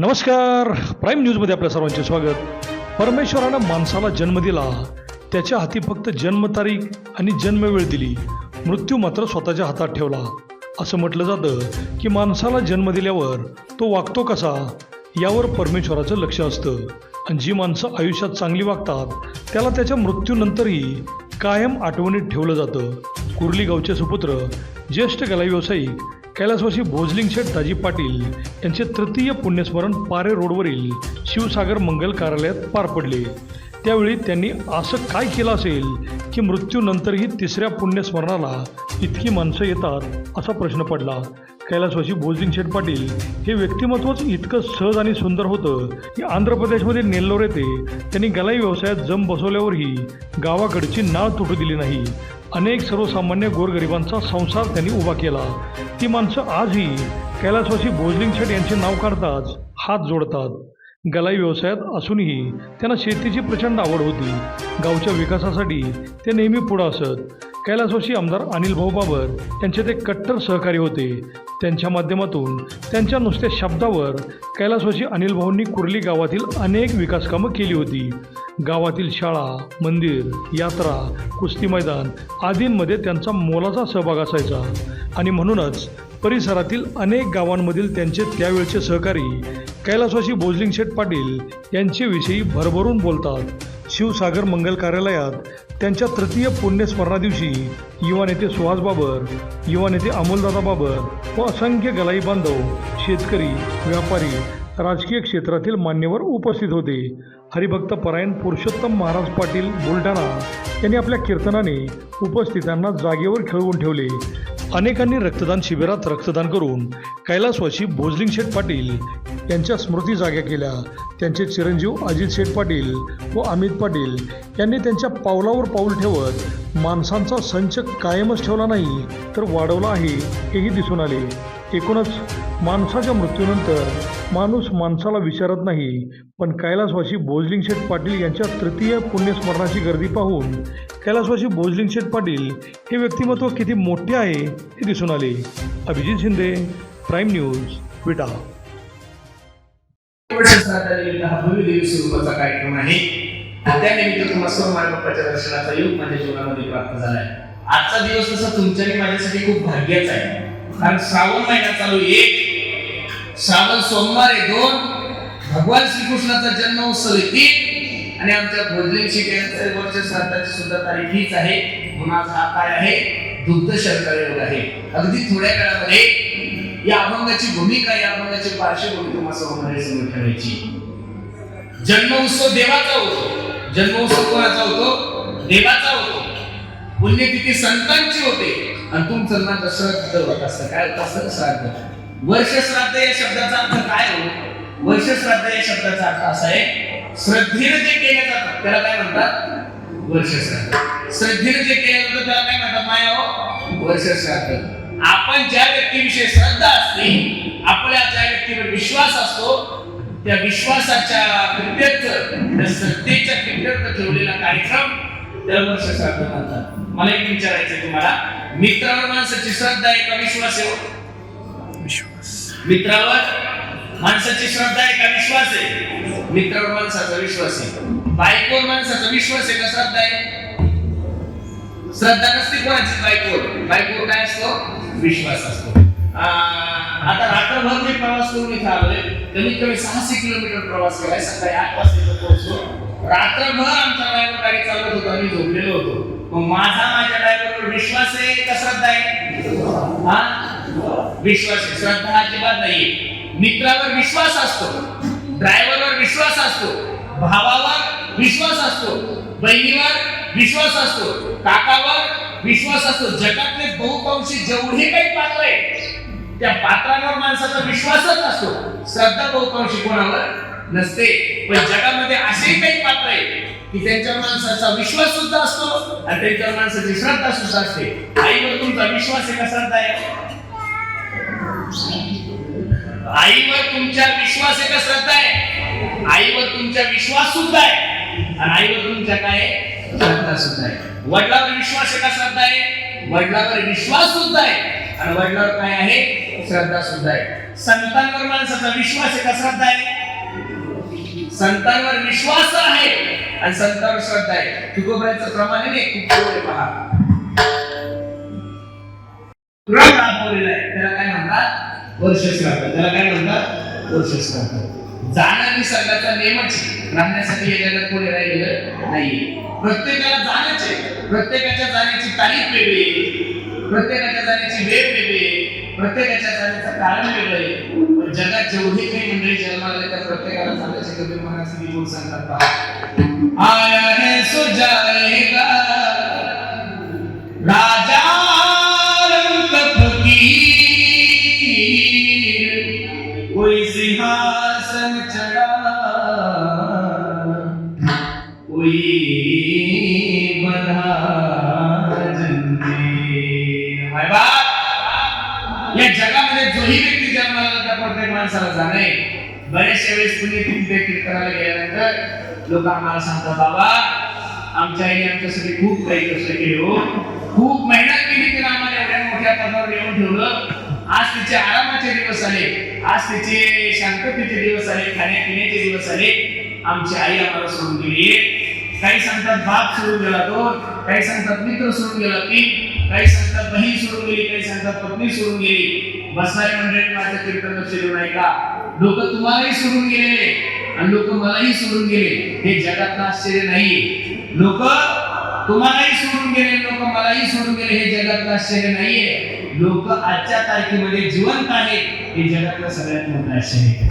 नमस्कार. प्राईम न्यूजमध्ये आपल्या सर्वांचे स्वागत. परमेश्वरानं माणसाला जन्म दिला. त्याच्या हाती फक्त जन्मतारीख आणि जन्मवेळ दिली. मृत्यू मात्र स्वतःच्या हातात ठेवला. असं म्हटलं जातं की माणसाला जन्म दिल्यावर तो वागतो कसा? यावर परमेश्वराचं लक्ष असतं. आणि जी माणसं आयुष्यात चांगली वागतात त्याला त्याच्या मृत्यूनंतरही कायम आठवणीत ठेवलं जातं. कुर्ली गावचे सुपुत्र ज्येष्ठ कला व्यावसायिक कैलासवासी भोजलिंग शेठ दाजी पाटील यांचे तृतीय पुण्यस्मरण पारे रोडवरील शिवसागर मंगल कार्यालयात पार पडले. त्यावेळी त्यांनी असं काय केलं असेल की मृत्यूनंतरही तिसऱ्या पुण्यस्मरणाला इतकी माणसं येतात असा प्रश्न पडला. कैलासवासी भोजलिंग शेठ पाटील हे व्यक्तिमत्वच इतकं सहज आणि सुंदर होतं की आंध्र प्रदेशमध्ये नेल्लोर येथे त्यांनी गलाई व्यवसायात जम बसवल्यावरही गावाकडची नाळ तुटू दिली नाही. अनेक सर्वसामान्य गोरगरिबांचा संसार त्यांनी उभा केला. ती माणसं आजही कैलासवासी भोजलिंग शेठ यांचे नाव काढताच हात जोडतात. गलाई व्यवसायात असूनही त्यांना शेतीची प्रचंड आवड होती. गावच्या विकासासाठी ते नेहमी पुढं असत. कैलासवासी आमदार अनिल भाऊ बाबर यांचे ते कट्टर सहकारी होते. त्यांच्या माध्यमातून त्यांच्या नुसत्या शब्दावर कैलासवासी अनिल भाऊंनी कुर्ली गावातील अनेक विकासकामं केली होती. गावातील शाळा मंदिर यात्रा कुस्ती मैदान आदींमध्ये त्यांचा मोलाचा सहभाग असायचा. आणि म्हणूनच परिसरातील अनेक गावांमधील त्यांचे त्यावेळचे सहकारी कैलासवासी भोजलिंग शेठ पाटील यांच्याविषयी भरभरून बोलतात. शिवसागर मंगल कार्यालयात त्यांच्या तृतीय पुण्यस्मरणा दिवशी युवा नेते सुहास बाबर युवा नेते अमोलदादा बाबर व असंख्य गलाई बांधव शेतकरी व्यापारी राजकीय क्षेत्रातील मान्यवर उपस्थित होते. हरिभक्त परायण पुरुषोत्तम महाराज पाटील बुलढाणा यांनी आपल्या कीर्तनाने उपस्थितांना जागेवर खेळवून ठेवले. अनेकांनी रक्तदान शिबिरात रक्तदान करून कैलासवासी भोजलिंग शेठ पाटील यांच्या स्मृती जाग्या केल्या. त्यांचे चिरंजीव अजित शेठ पाटील व अमित पाटील यांनी त्यांच्या पावलावर पाऊल ठेवत माणसांचा संच कायमच ठेवला नाही तर वाढवला आहे हेही दिसून आले. एकूणच माणसाच्या मृत्यूनंतर माणूस माणसाला विचारत नाही पण कैलासवासी भोजलिंगशेठ पाटील यांच्या तृतीय पुण्यस्मरणाची गर्दी पाहून कैलासवासी भोजलिंगशेठ पाटील हे व्यक्तिमत्व किती मोठे आहे हे दिसून आले. Abhijit Shinde prime news Vita. स्वरूपाचा कार्यक्रम आहे त्यानिमित्त तुम्हाला सर्व दर्शनाचा योग माझ्या जीवनामध्ये प्राप्त झालाय आजचा दिवस तसा तुमच्या माझ्यासाठी खूप भाग्याचा आहे. कारण श्रावण महिना चालू एक श्रावण सोमवार आहे दोन भगवान श्रीकृष्णाचा जन्मोत्सव आहे. तीन आणि आमच्या भोजलिंग वर्ष श्राद्धाची सुद्धा तारीख हीच आहे. पुन्हा हा काय आहे दुग्ध शर्करा योग आहे. अगदी थोड्या काळामध्ये या अभंगाची भूमिका या अभंगाची पार्श्वभूमी तुम्हाला समोर समोर ठेवायची. जन्मोत्सव देवाचा होतो. जन्मोत्सव कोणाचा होतो? देवाचा होतो. पुण्यतिथी संतांची होते. आणि तुमचं नातं श्राद्ध होत असतं काय होत असतं श्राद्ध? वर्ष श्राद्ध या शब्दाचा अर्थ काय हो? वर्ष श्राद्ध या शब्दाचा अर्थ असा आहे श्रद्धेने जे केले जातात त्याला काय म्हणतात? वर्ष श्राद्ध. श्रद्धेने जे केलं जातं त्याला काय म्हणतात माया हो? वर्ष श्राद्ध. आपण ज्या व्यक्तीविषयी श्रद्धा असते आपल्या ज्या व्यक्तीवर विश्वास असतो त्या विश्वासाच्या कृत्यर्थ त्या श्रद्धेच्या कृत्यर्थ ठेवलेला कार्यक्रम त्याला वर्ष श्राद्ध म्हणतात. मला एक विचारायचं तुम्हाला. मित्रावर माणसाची श्रद्धा आहे का विश्वास आहे? मित्रावर माणसाची श्रद्धा आहे का विश्वास आहे? मित्रावर माणसाचा विश्वास आहे. बायकोवर माणसाचा विश्वास आहे का श्रद्धा आहे? श्रद्धा नसते कोणाची बायकोवर. बायकोवर काय असतो? विश्वास असतो. आता रात्र रात्रभर मी प्रवास करून इथे आलोय. कमीत कमी सहाशे किलोमीटर प्रवास केलाय. सकाळी आठ वाजता पोहोचलो. रात्रभर आमचा ड्रायव्हर गाडी चालवत होतो. आणि झोपलेलो होतो. मग माझा माझ्या ड्रायव्हरवर विश्वास आहे का श्रद्धा आहे. हा? विश्वास आहे. श्रद्धा अजिबात नाहीये. मित्रावर विश्वास असतो. ड्रायव्हरवर विश्वास असतो. भावावर विश्वास असतो. बहिणीवर विश्वास असतो. काकावर विश्वास असतो. जगातले बहुतांशी जेवढे काही पात्र आहे त्या पात्रांवर माणसाचा विश्वासच असतो. श्रद्धा बहुतांशी कोणावर? नसते. पण जगामध्ये असे काही पात्र आहे की त्यांच्यावर माणसाचा विश्वास सुद्धा असतो आणि त्यांच्यावर माणसाची श्रद्धा सुद्धा असते. आईवर तुमचा विश्वास आहे का श्रद्धा आहे? आईवर तुमच्या विश्वास आहे का श्रद्धा आहे? आईवर तुमचा विश्वास सुद्धा आहे. आणि आईवर तुमच्या काय? आहे? श्रद्धा सुद्धा आहे. वडिलावर विश्वास आहे का श्रद्धा आहे? वडिलावर विश्वास सुद्धा आहे. आणि वडिलावर काय आहे? श्रद्धा सुद्धा आहे. संतांवर माणसाचा विश्वास आहे का श्रद्धा आहे? संतांवर विश्वास आहे आणि संतांवर श्रद्धा आहे. तुकोबऱ्याचं प्रमाण आहे खूप जवळ पहा. क्रम राबवलेला आहे? त्याला काय म्हणतात? वर्ष श्राद्ध त्याला काय म्हणतात? वर्ष श्राद्ध जाणं निसर्गाचा नियमच आहे. राहण्यासाठी या जगात कोणी राहिलेलं नाही प्रत्येकाला जाणंच आहे. प्रत्येकाच्या जाण्याची तारीख वेगळी प्रत्येकाच्या जाण्याची वेळ वेगळी प्रत्येकाच्या जाण्याचं कारण वेगळं आहे. पण जगात जेवढी काही मंडळी जन्माला त्या प्रत्येकाला जाण्याचे कबीर महाराज बोल सांगतात पहा. आया है सो बरेचशा वेळेस पुण्यतिथी करायला गेल्यानंतर लोक आम्हाला सांगतात बाबा आमच्या आईने आमच्यासाठी खूप काही कष्ट केले हो. खूप मेहनत केली तिला आम्हाला एवढ्या मोठ्या पदावर येऊन ठेवलं. आज तिचे आरामाचे दिवस आले. आज तिचे शांततेचे दिवस आले. खाण्यापिण्याचे दिवस आले. आमची आई आम्हाला सोडून गेली. काही सांगतात बाप सोडून गेला दोन काही सांगतात मित्र सोडून गेला तीन काही सांगतात बहीण सोडून गेली. काही सांगतात पत्नी सोडून गेली. बसणारे मंडळी माझ्या कीर्तन लक्ष देऊन नाही का? लोक तुम्हालाही सोडून गेले आणि लोक मलाही सोडून गेले हे जगातलं आश्चर्य नाही लोक तुम्हालाही सोडून गेले लोक मलाही सोडून गेले हे जगातलं आश्चर्य नाहीये. लोक आजच्या तारखेमध्ये जिवंत आहेत. हे जगातलं सगळ्यात मोठं आश्चर्य आहे.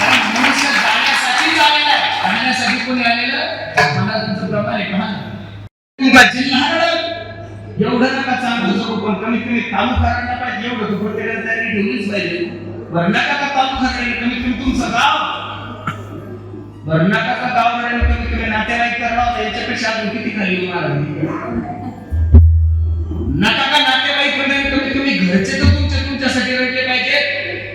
कारण मनुष्य जाण्यासाठी आलेला आहे. राहण्यासाठी कोणी आलेलं? मला तुमचं प्रमाण आहे. पहा जिल्हा एवढं नका चांगलं जगू पण कमीत कमी तालुका करायला पाहिजे एवढं तर प्रत्येकाला तयारी ठेवलीच पाहिजे. बरं नका का तालुका रडेल कमी तुमचं गाव. गाव कमी नातेवाईक करणार होता याच्यापेक्षा अजून किती खाली होणार नका का नातेवाईक रडेल कमीत कमी? घरचे तर तुमच्या तुमच्यासाठी रडले पाहिजे.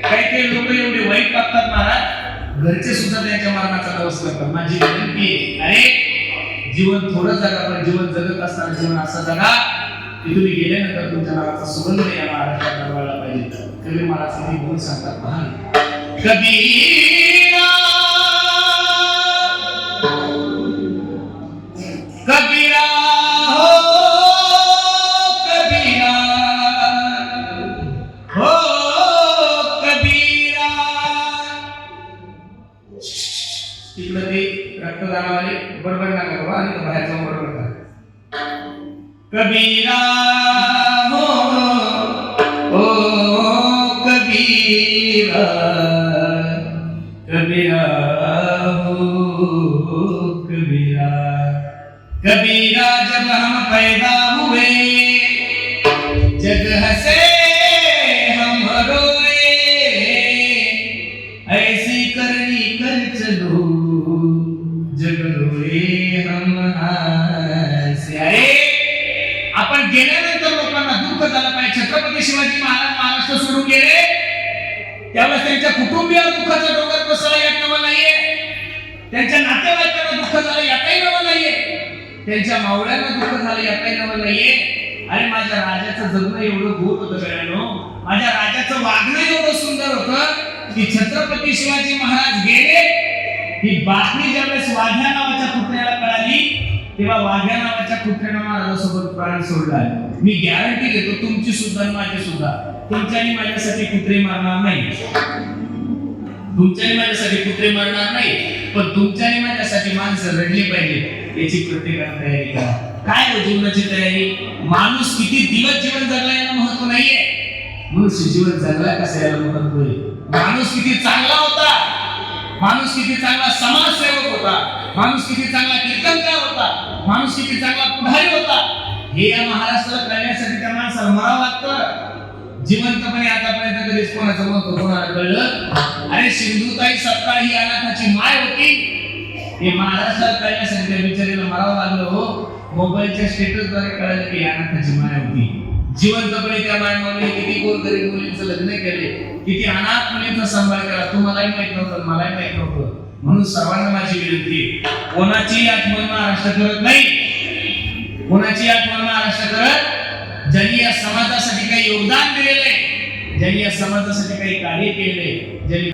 काही काही लोक एवढे वाईट वागतात महाराज. घरचे सुद्धा त्यांच्या मरणाचा दिवस करतात. माझी विनंती अरे जीवन थोडं जगा पण जीवन जगत असताना जीवन असं जगा. की तुम्ही गेल्यानंतर तुमच्या नावाचा सुगंध या महाराष्ट्रात दरवाळला पाहिजे. कवी महाराज किती सांगतात महान कबीरा। कबीरा हो कबीरा। हो कबीरा। तिकडं ते रक्तदानावाले बडबड नका बाबा आणि तो बाहेर करा कबीरा कबीरा कबीरा हो कबीरा कबीरा जब हम पैदा हुए जग हसे हम रोए ऐसी करनी कर चलो जग रोए हम अरे आपण गेल्यानंतर लोकांना दुःख झालं पाहिजे. छत्रपती शिवाजी महाराज महाराष्ट्र सुरू केले. त्यावेळेस त्यांच्या कुटुंबियावर दुःखाचा डोंगर कोसळला यात नवं नाहीये. त्यांच्या नातेवाईकांना दुःख झालं यातही नवं नाहीये. त्यांच्या मावळ्यांना दुःख झालं यातही नवं नाहीये. अरे माझ्या राजाचं जगणं एवढं गोड होतं सगळ्यांनो माझ्या राजाचं वागणं एवढं सुंदर होतं की छत्रपती शिवाजी महाराज गेले. ही बातमी ज्यावेळेस वाघ्या नावाच्या कुत्र्याला कळाली तेव्हा वाघ्या नावाच्या कुत्र्यानं माझ्यासोबत प्राण सोडला. मी गॅरंटी देतो तुमची सुद्धा माझी सुद्धा तुमच्याही माझ्यासाठी कुत्रे मारणार नाही. तुमच्याही माझ्यासाठी कुत्रे मारणार नाही. पण तुमच्याही माझ्यासाठी माणसं रडली पाहिजे याची प्रत्येकाने तयारी करा. काय हो जीवनाची तयारी? माणूस किती दिवस जीवन जगला याला महत्त्व नाहीये. मनुष्य जीवन जगला कसं याला महत्त्व आहे? माणूस किती चांगला होता. माणूस किती चांगला समाजसेवक होता. माणूस किती चांगला कीर्तनकार होता. माणूस किती चांगला पुढारी होता. हे या महाराष्ट्राला करण्यासाठी त्या माणसाला मरावं लागतं. जिवंतपणे आतापर्यंत कधीच कोणाचं महत्त्व कोणाला कळलं अरे सिंधुताई सत्काळ ही अनाथाची माय होती. हे महाराष्ट्रात कळण्यासाठी त्या बिचारीला मरावं लागलं हो. मोबाईलच्या स्टेटसद्वारे कळलं की अनाथाची माय होती. जिवंतपणे त्या मायमाने किती गोरगरीब मुलींचं लग्न केले किती अनाथ मुलींचा सांभाळ केला. तुम्हालाही माहीत नव्हतं मलाही माहीत नव्हतं. म्हणून सर्वांना माझी विनंती आहे. कोणाची आठवण महाराष्ट्र करत नाही. कोणाची आठवण महाराष्ट्र करत? ज्यांनी या समाजात योगदान दिलेले ज्यांनी या समाजासाठी काही कार्य केले ज्यांनी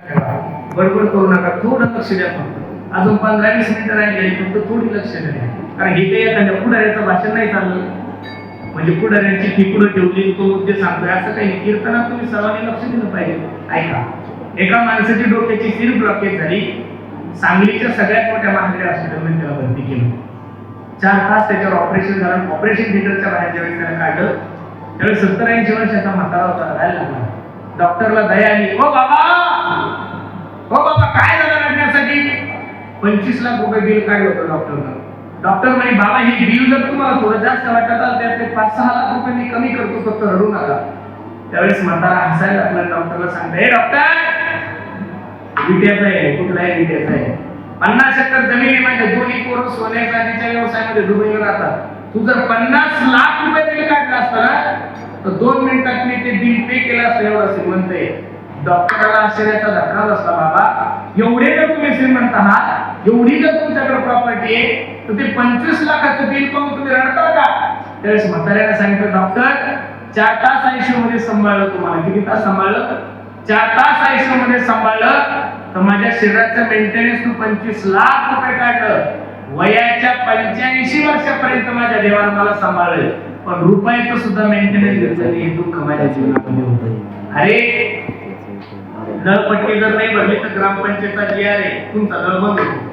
बडबड करू नका थोडं लक्ष द्या फक्त. अजून पंधरा वीस मिनिटं राहिली फक्त थोडी लक्ष द्या. कारण हे काही एखाद्या पुढाऱ्याचं भाषण नाही चाललं. म्हणजे पुढाऱ्यांची टिकडं ठेवली तो मुद्दे सांगतोय. असं काही कीर्तनात तुम्ही सर्वांनी लक्ष दिलं पाहिजे. ऐका. एका माणसाची डोक्याची सीर ब्लॉकेज झाली. सांगलीच्या सगळ्यात मोठ्या महागड्या हॉस्पिटलमध्ये त्याला भरती केलं. चार तास त्याच्यावर ऑपरेशन झालं. ऑपरेशन थिएटरच्या बाहेर ज्यावेळेस त्याला काढलं त्यावेळी सत्तर ऐंशी वर्षाचा म्हातारा होता राहायला लागला. डॉक्टरला दया आली. हो बाबा! हो बाबा काय झालं रडण्यासाठी? पंचवीस लाख रुपये बिल काढलं होतं डॉक्टरला डॉक्टर म्हणे बाबा हे बिल जर तुम्हाला थोडं जास्त वाटत असेल त्यातले पाच सहा लाख रुपये मी कमी करतो फक्त रडू नका. त्यावेळेस म्हातारा हसायला लागला डॉक्टरला सांगता हे डॉक्टर विट्याचं आहे कुठला आहे विट्याचं आहे. पन्नास एकर जमीन आहे माझ्या दोन्ही पोरं सोन्या चांदीच्या व्यवसायामध्ये दुबईला राहतात. तू जर पन्नास लाख रुपये तरी काढला असतं ना तर दोन मिनिटात मी ते बिल पे केलं असतं एवढं श्रीमंत आहे. डॉक्टरला आश्चर्याचा धक्का बसला बाबा एवढे जर तुम्ही श्रीमंत आहात एवढी जर तुमच्याकडे प्रॉपर्टी आहे तर ते पंचवीस लाखाचं बिल पाहून तुम्ही रडता का? त्यावेळेस म्हाताऱ्याने सांगितलं डॉक्टर चार तास आयुष्यमध्ये सांभाळलं तुम्हाला. किती तास सांभाळलं? चार तास आयुष्यमध्ये सांभाळलं तर माझ्या शरीराचं मेंटेनन्स तू पंचवीस लाख रुपये काढलं. वयाच्या पंच्याऐंशी वर्षापर्यंत माझ्या देवानं मला सांभाळलं. पण रुपयाचं सुद्धा मेंटेनन्स घेतलं हे दुःख माझ्या जीवनामध्ये होत अरे नळपट्टी जर नाही भरली तर ग्रामपंचायतचा जी आर आहे तुमचा नळ बंद होतो.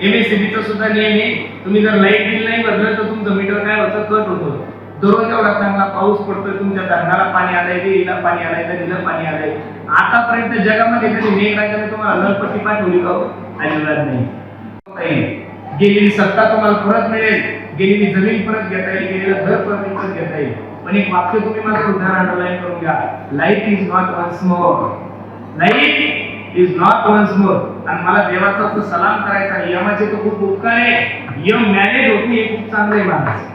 एमएससीबीचा सुद्धा नियम आहे. तुम्ही जर लाइट बिल नाही भरलं तर तुमचं मीटर काय होतं? कट होतं. दररोज एवढा चांगला पाऊस पडतोय तुमच्या धरणाला पाणी आलंय विहिरीला पाणी आलंय नदीला पाणी आलंय. आतापर्यंत जगामध्ये कधी मेघराजाने तुम्हाला नळपट्टी पाठवली का हो? अजिबात नाही. गेलेली सत्ता तुम्हाला परत मिळेल. गेलेली जमीन परत घेता येईल गेलेलं घर परत परत घेता येईल. पण एक वाक्य तुम्ही माझं उदाहरण अंडरलाईन करून घ्या. Life is not once more life is not once more आणि मला देवाचा तो सलाम करायचा यमाचे तो खूप उपकार आहे. यम मॅनेज होते हे खूप चांगलं आहे माणूस.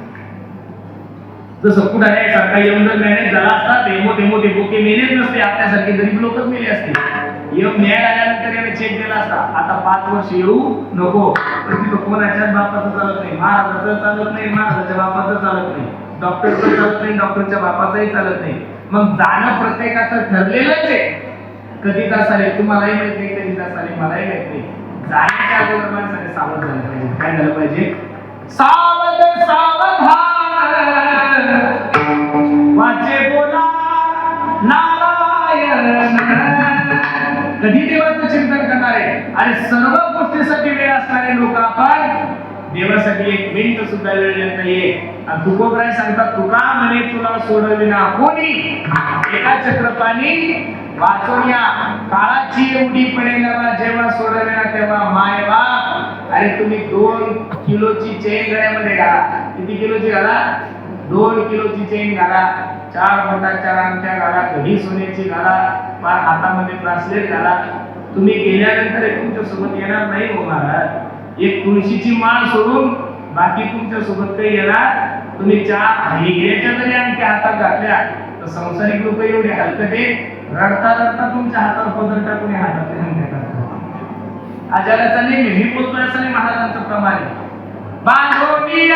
जसं आहे सारखा यम जर मॅनेज झाला असता ते मोठे मोठे बोके मेलेच नसते. आपल्यासारखे गरीब लोकच मेले असते. येऊन न्याय आल्यानंतर याने चेक दिला असता. आता पाच वर्ष येऊ नको. पण तिथं कोणाच्याच बापाचं चालत नाही. महाराजाचं चालत नाही महाराजाच्या बापाचं चालत नाही. डॉक्टरचं चालत नाही डॉक्टरच्या बापाचंही चालत नाही. मग जाणं प्रत्येकाचं ठरलेलंच आहे. कधी तास आले तुम्हालाही माहीत नाही कधी तास आले मलाही माहीत नाही. जाण्याच्या अगोदर माणसाने सावध झालं पाहिजे. काय झालं पाहिजे? सावध सावधान! वाचे बोला नारायण कधी देवाचं चिंतन करणारे आणि सर्व गोष्टीसाठी वेळ असणारे लोक आपण देवासाठी एक मिनिट सुद्धा वेळ देत नाहीये. आणि तुकोबराय सांगतात तुका म्हणे तुला सोडविना कोणी. एका चक्रपाणी वाचवण्या. काळाची एवढी पडेल बा जेव्हा सोडविना तेव्हा. माय बाप. अरे तुम्ही दोन किलोची चेन गळ्यामध्ये घाला. किती किलोची घाला? दोन किलोची चेन घाला चार बोटाच्या अंगठ्या घाला घडी सोन्याची घाला फार हातामध्ये ब्रासलेट घाला तुम्ही गेल्यानंतर तुमच्यासोबत येणार नाही हो महाराज. एक तुळशीची माळ सोडून बाकी तुमच्यासोबत काही येणार. तुम्ही चार हिऱ्याच्या जरी अंगठ्या हातात घातल्या. तर संसारिक लोक एवढे हलकटे रडता रडता तुमच्या हातावर पदर टाकून हातात अंगठ्या टाकतात आजाराचा नेहमी मी नाही महाराजांचं प्रमाण आहे. बांधो मी